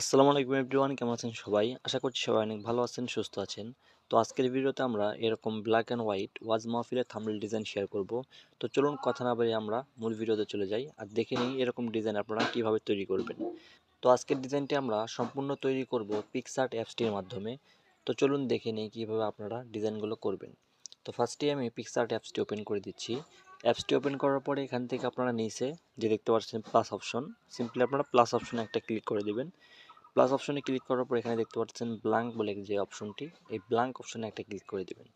আসসালামু আলাইকুম এভরিওয়ান, কেমন আছেন সবাই? আশা করছি সবাই অনেক ভালো আছেন, সুস্থ আছেন। তো আজকের ভিডিওতে আমরা এরকম ব্ল্যাক অ্যান্ড হোয়াইট ওয়াজ মাহফিলের থাম্বনেল ডিজাইন শেয়ার করব। তো চলুন কথা না বলে আমরা মূল ভিডিওতে চলে যাই আর দেখে নিই এরকম ডিজাইন আপনারা কীভাবে তৈরি করবেন। তো আজকের ডিজাইনটি আমরা সম্পূর্ণ তৈরি করব পিকসার্ট অ্যাপসটির মাধ্যমে। তো চলুন দেখে নিই কীভাবে আপনারা ডিজাইনগুলো করবেন। তো ফার্স্টে আমি পিকসার্ট অ্যাপসটি ওপেন করে দিচ্ছি। অ্যাপসটি ওপেন করার পরে এখান থেকে আপনারা নিচে যে দেখতে পাচ্ছেন প্লাস অপশন সিম্পলি আপনারা প্লাস অপশনে একটা ক্লিক করে দেবেন। প্লাস অপশনে ক্লিক করার পর এখানে দেখতে পাচ্ছেন ব্ল্যাঙ্ক বলে যে অপশনটি এই ব্ল্যাঙ্ক অপশনে একটা ক্লিক করে দেবেন।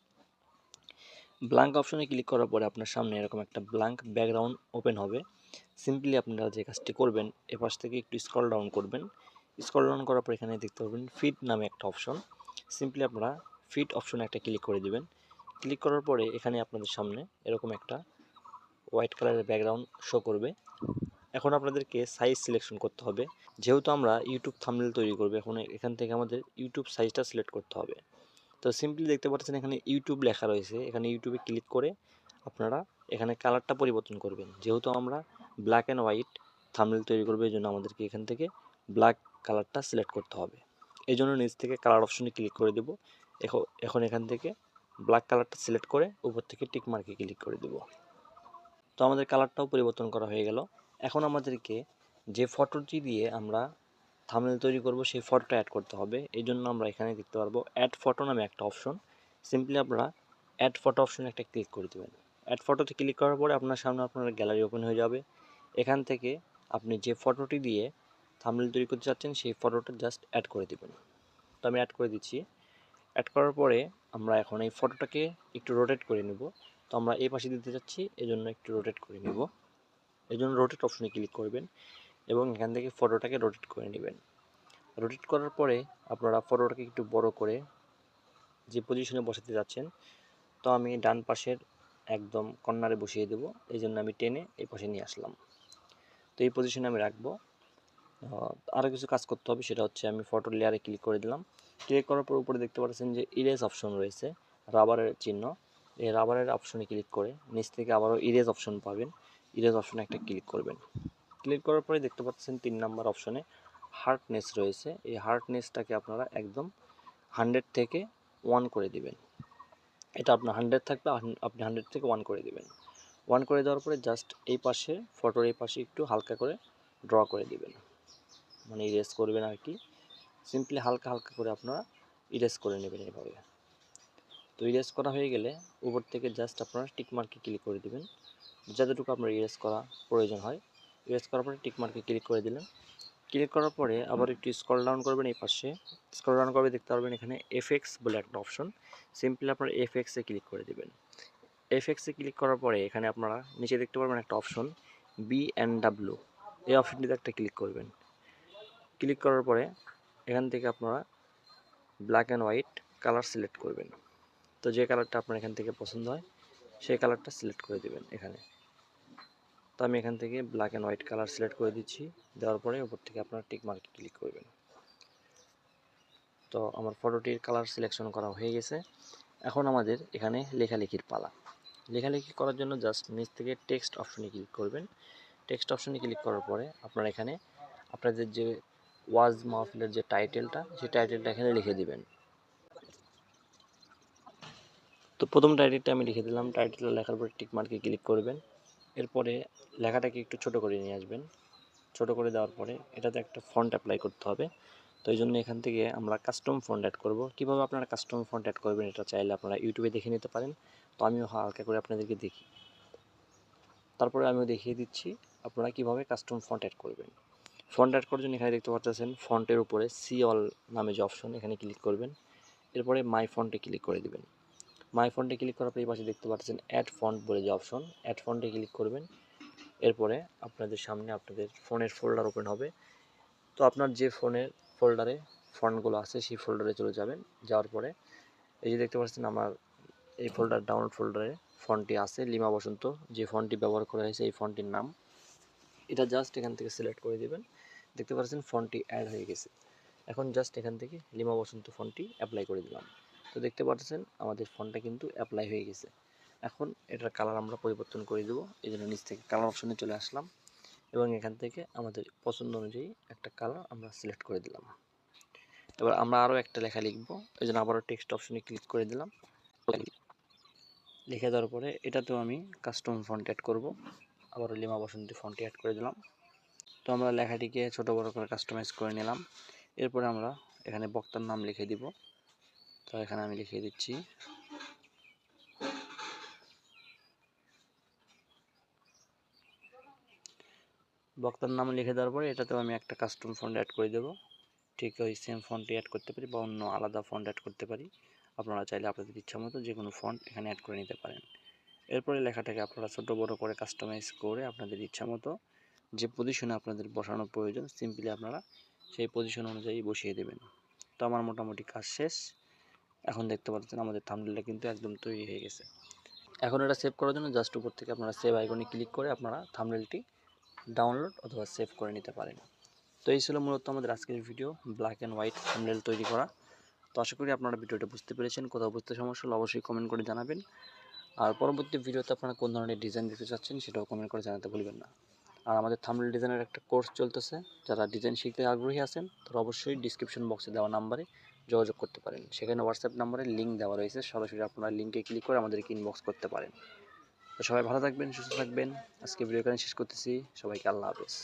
ব্ল্যাঙ্ক অপশনে ক্লিক করার পরে আপনার সামনে এরকম একটা ব্ল্যাঙ্ক ব্যাকগ্রাউন্ড ওপেন হবে। সিম্পলি আপনারা যে কাজটি করবেন, এপাশ থেকে একটু স্ক্রল ডাউন করবেন। স্ক্রল ডাউন করার পর এখানে দেখতে পাবেন ফিট নামে একটা অপশন সিম্পলি আপনারা ফিট অপশনে একটা ক্লিক করে দিবেন। ক্লিক করার পরে এখানে আপনাদের সামনে এরকম একটা হোয়াইট কালারের ব্যাকগ্রাউন্ড শো করবে। এখন আপনাদেরকে সাইজ সিলেকশন করতে হবে। যেহেতু আমরা ইউটিউব থামনেল তৈরি করব, এখন এখান থেকে আমাদের ইউটিউব সাইজটা সিলেক্ট করতে হবে। তো সিম্পলি দেখতে পাচ্ছেন এখানে ইউটিউব লেখা রয়েছে। এখানে ইউটিউবে ক্লিক করে আপনারা এখানে কালারটা পরিবর্তন করবেন। যেহেতু আমরা ব্ল্যাক অ্যান্ড হোয়াইট থামনেল তৈরি করব, এই জন্য আমাদেরকে এখান থেকে ব্ল্যাক কালারটা সিলেক্ট করতে হবে। এই জন্য নিচ থেকে কালার অপশনে ক্লিক করে দেবো। এখন এখান থেকে ব্ল্যাক কালারটা সিলেক্ট করে উপর থেকে টিক মার্কে ক্লিক করে দেবো। তো আমাদের কালারটাও পরিবর্তন করা হয়ে গেল। এখন আমাদেরকে যে ফটোটি দিয়ে আমরা থামনেল তৈরি করব, সেই ফটোটা অ্যাড করতে হবে। এই জন্য আমরা এখানে দেখতে পারব অ্যাড ফটো নামে একটা অপশন সিম্পলি আপনারা অ্যাড ফটো অপশনে একটা ক্লিক করে দেবেন। অ্যাড ফটোতে ক্লিক করার পরে আপনার সামনে আপনার গ্যালারি ওপেন হয়ে যাবে। এখান থেকে আপনি যে ফটোটি দিয়ে থামনেল তৈরি করতে চাচ্ছেন সেই ফটোটা জাস্ট অ্যাড করে দেবেন। তো আমি অ্যাড করে দিচ্ছি। অ্যাড করার পরে আমরা এখন এই ফটোটাকে একটু রোটেট করে নেব। তো আমরা এই পাশে দিতে চাচ্ছি এই জন্য একটু রোটেট করে নেব। এই জন্য রোটেট অপশনে ক্লিক করবেন এবং এখান থেকে ফটোটাকে রোটেট করে নেবেন। রোটেট করার পরে আপনারা ফটোটাকে একটু বড় করে যে পজিশনে বসাতে যাচ্ছেন, তো আমি ডান পাশের একদম কর্নারে বসিয়ে দেব। এই জন্য আমি টেনে এই পাশে নিয়ে আসলাম। তো এই পজিশনে আমি রাখব। আরও কিছু কাজ করতে হবে, সেটা হচ্ছে আমি ফটো লেয়ারে ক্লিক করে দিলাম। ক্লিক করার পর উপরে দেখতে পাচ্ছেন যে ইরেজ অপশন রয়েছে রাবারের চিহ্ন। এই রাবারের অপশনে ক্লিক করে নিচ থেকে আবারও ইরেজ অপশন পাবেন। ইরেজ অপশনে একটা ক্লিক করবেন। ক্লিক করার পরে দেখতে পাচ্ছেন তিন নাম্বার অপশনে হার্টনেস রয়েছে। এই হার্টনেসটাকে আপনারা একদম হান্ড্রেড থেকে ওয়ান করে দিবেন। এটা আপনার হান্ড্রেড থাকবে আপনি হান্ড্রেড থেকে ওয়ান করে দিবেন। ওয়ান করে দেওয়ার পরে জাস্ট এই পাশে ফটোর এই পাশে একটু হালকা করে ড্র করে দিবেন। মানে ইরেজ করবেন আর কি। সিম্পলি হালকা হালকা করে আপনারা ইরেজ করে নেবেন এইভাবে। তো ইরেজ করা হয়ে গেলে উপর থেকে জাস্ট আপনারা টিক মার্কে ক্লিক করে দিবেন। যতটুকু আপনার ইরেজ করা প্রয়োজন হয় ইরেজ করার পরে টিক মার্কে ক্লিক করে দিলেন ক্লিক করার পরে আবার একটু স্ক্রল ডাউন করবেন এই পাশে। স্ক্রল ডাউন করবে দেখতে পারবেন এখানে এফএক্স বলে একটা অপশন সিম্পলি আপনারা এফএক্সে ক্লিক করে দেবেন। এফএক্সে ক্লিক করার পরে এখানে আপনারা নিচে দেখতে পারবেন একটা অপশন বি অ্যান্ড ডাব্লু এই অপশনটিতে একটা ক্লিক করবেন। ক্লিক করার পরে এখান থেকে আপনারা black and white colour select করবেন। তো যে কালারটা আপনার এখান থেকে পছন্দ হয়, সেই কালারটা সিলেক্ট করে দেবেন এখানে। তো আমি এখান থেকে black and white colour select করে দিচ্ছি। দেওয়ার পরে উপর থেকে আপনার টিক মার্কে ক্লিক করবেন। তো আমার ফটোটির কালার সিলেকশন করা হয়ে গেছে। এখন আমাদের এখানে লেখালেখির পালা। লেখালেখি করার জন্য জাস্ট নিচ থেকে টেক্সট অপশনে ক্লিক করবেন। টেক্সট অপশনে ক্লিক করার পরে আপনারা এখানে আপনাদের যে ওয়াজ মাহফিলের যে টাইটেলটা সেই টাইটেলটা এখানে লিখে দিবেন। তো প্রথম টাইটেলটা আমি লিখে দিলাম। টাইটেলটা লেখার পরে টিক মার্কে ক্লিক করবেন। এরপরে লেখাটাকে একটু ছোট করে নিয়ে আসবেন। ছোট করে দেওয়ার পরে এটাতে একটা ফন্ট অ্যাপ্লাই করতে হবে। তো এই জন্য এখান থেকে আমরা কাস্টম ফন্ট অ্যাড করব। কীভাবে আপনারা কাস্টম ফন্ট অ্যাড করবেন এটা চাইলে আপনারা ইউটিউবে দেখে নিতে পারেন। তো আমিও হালকা করে আপনাদেরকে দেখি। তারপরে আমিও দেখিয়ে দিচ্ছি আপনারা কীভাবে কাস্টম ফন্ট অ্যাড করবেন। ফন্ট অ্যাড করার জন্য এখানে দেখতে পাচ্ছেন ফন্টের উপরে সি অল নামে যে অপশন এখানে ক্লিক করবেন। এরপরে মাই ফন্টে ক্লিক করে দেবেন। মাই ফন্টে ক্লিক করার পর এই পাশে দেখতে পাচ্ছেন অ্যাড ফন্ট বলে যে অপশন অ্যাড ফন্টে ক্লিক করবেন। এরপরে আপনাদের সামনে আপনাদের ফোনের ফোল্ডার ওপেন হবে। তো আপনার যে ফোনের ফোল্ডারে ফন্টগুলো আছে, সেই ফোল্ডারে চলে যাবেন। যাওয়ার পরে এই যে দেখতে পাচ্ছেন আমার এই ফোল্ডার ডাউনলোড ফোল্ডারে ফন্টটি আছে, লিমা বসন্ত। যে ফন্টটি ব্যবহার করা হয়েছে, এই ফন্টটির নাম। এটা জাস্ট এখান থেকে সিলেক্ট করে দেবেন। দেখতে পাচ্ছেন ফন্টটি অ্যাড হয়ে গেছে। এখন জাস্ট এখান থেকে লিমা বসন্ত ফন্টটি অ্যাপ্লাই করে দিলাম। তো দেখতে পাচ্ছেন, আমাদের ফোনটা কিন্তু অ্যাপ্লাই হয়ে গেছে। এখন এটার কালার আমরা পরিবর্তন করে দেবো। এই জন্য নিচ থেকে কালার অপশনে চলে আসলাম এবং এখান থেকে আমাদের পছন্দ অনুযায়ী একটা কালার আমরা সিলেক্ট করে দিলাম। এবার আমরা আরও একটা লেখা লিখব। এই জন্য আবারও টেক্সট অপশনে ক্লিক করে দিলাম। লিখে দেওয়ার পরে এটাতেও আমি কাস্টম ফন্ট অ্যাড করব। আবারও লিমা বসন্তী ফন্টটি অ্যাড করে দিলাম। তো আমরা লেখাটিকে ছোট বড় করে কাস্টমাইজ করে নিলাম। এরপরে আমরা এখানে বক্তার নাম লিখে দিব। তো এখানে আমি লিখে দিচ্ছি। বক্তার নাম লিখে দেওয়ার পরে এটাতেও আমি একটা কাস্টম ফন্ট অ্যাড করে দেবো। ঠিক ওই সেম ফন্টটি অ্যাড করতে পারি বা অন্য আলাদা ফন্ট অ্যাড করতে পারি। আপনারা চাইলে আপনাদের ইচ্ছা মতো যে কোনো ফন্ট এখানে অ্যাড করে নিতে পারেন। এরপরে লেখাটাকে আপনারা ছোটো বড় করে কাস্টমাইজ করে আপনাদের ইচ্ছা মতো যে পজিশনে আপনাদের বসানো প্রয়োজন সিম্পলি আপনারা সেই পজিশন অনুযায়ী বসিয়ে দেবেন। তো আমার মোটামুটি কাজ শেষ। এখন দেখতে পাচ্ছেন আমাদের থাম্বনেলটা কিন্তু একদম তৈরি হয়ে গেছে। এখন এটা সেভ করার জন্য জাস্ট উপর থেকে আপনারা সেভ আইকনে ক্লিক করে আপনারা থাম্বনেলটি ডাউনলোড অথবা সেভ করে নিতে পারেন। তো এই ছিল মূলত আমাদের আজকের video black and white thumbnail তৈরি করা। তো আশা করি আপনারা ভিডিওটা বুঝতে পেরেছেন, কোথাও বুঝতে সমস্যা হলে অবশ্যই কমেন্ট করে জানাবেন। আর পরবর্তী ভিডিওতে আপনারা কোন ধরনের ডিজাইন দিতে চাচ্ছেন সেটাও কমেন্ট করে জানাতে ভুলবেন না। আর আমাদের থামল ডিজাইনের একটা কোর্স চলতেছে। যারা ডিজাইন শিখতে আগ্রহী আছেন, তারা অবশ্যই ডিসক্রিপশন বক্সে দেওয়া নাম্বারে যোগাযোগ করতে পারেন। সেখানে হোয়াটসঅ্যাপ নাম্বারে লিঙ্ক দেওয়া রয়েছে। সরাসরি আপনারা লিঙ্কে ক্লিক করে আমাদেরকে ইনবক্স করতে পারেন। তো সবাই ভালো থাকবেন, সুস্থ থাকবেন। আজকে ভিডিও এখানে শেষ করতেছি। সবাইকে আল্লাহ হাফেজ।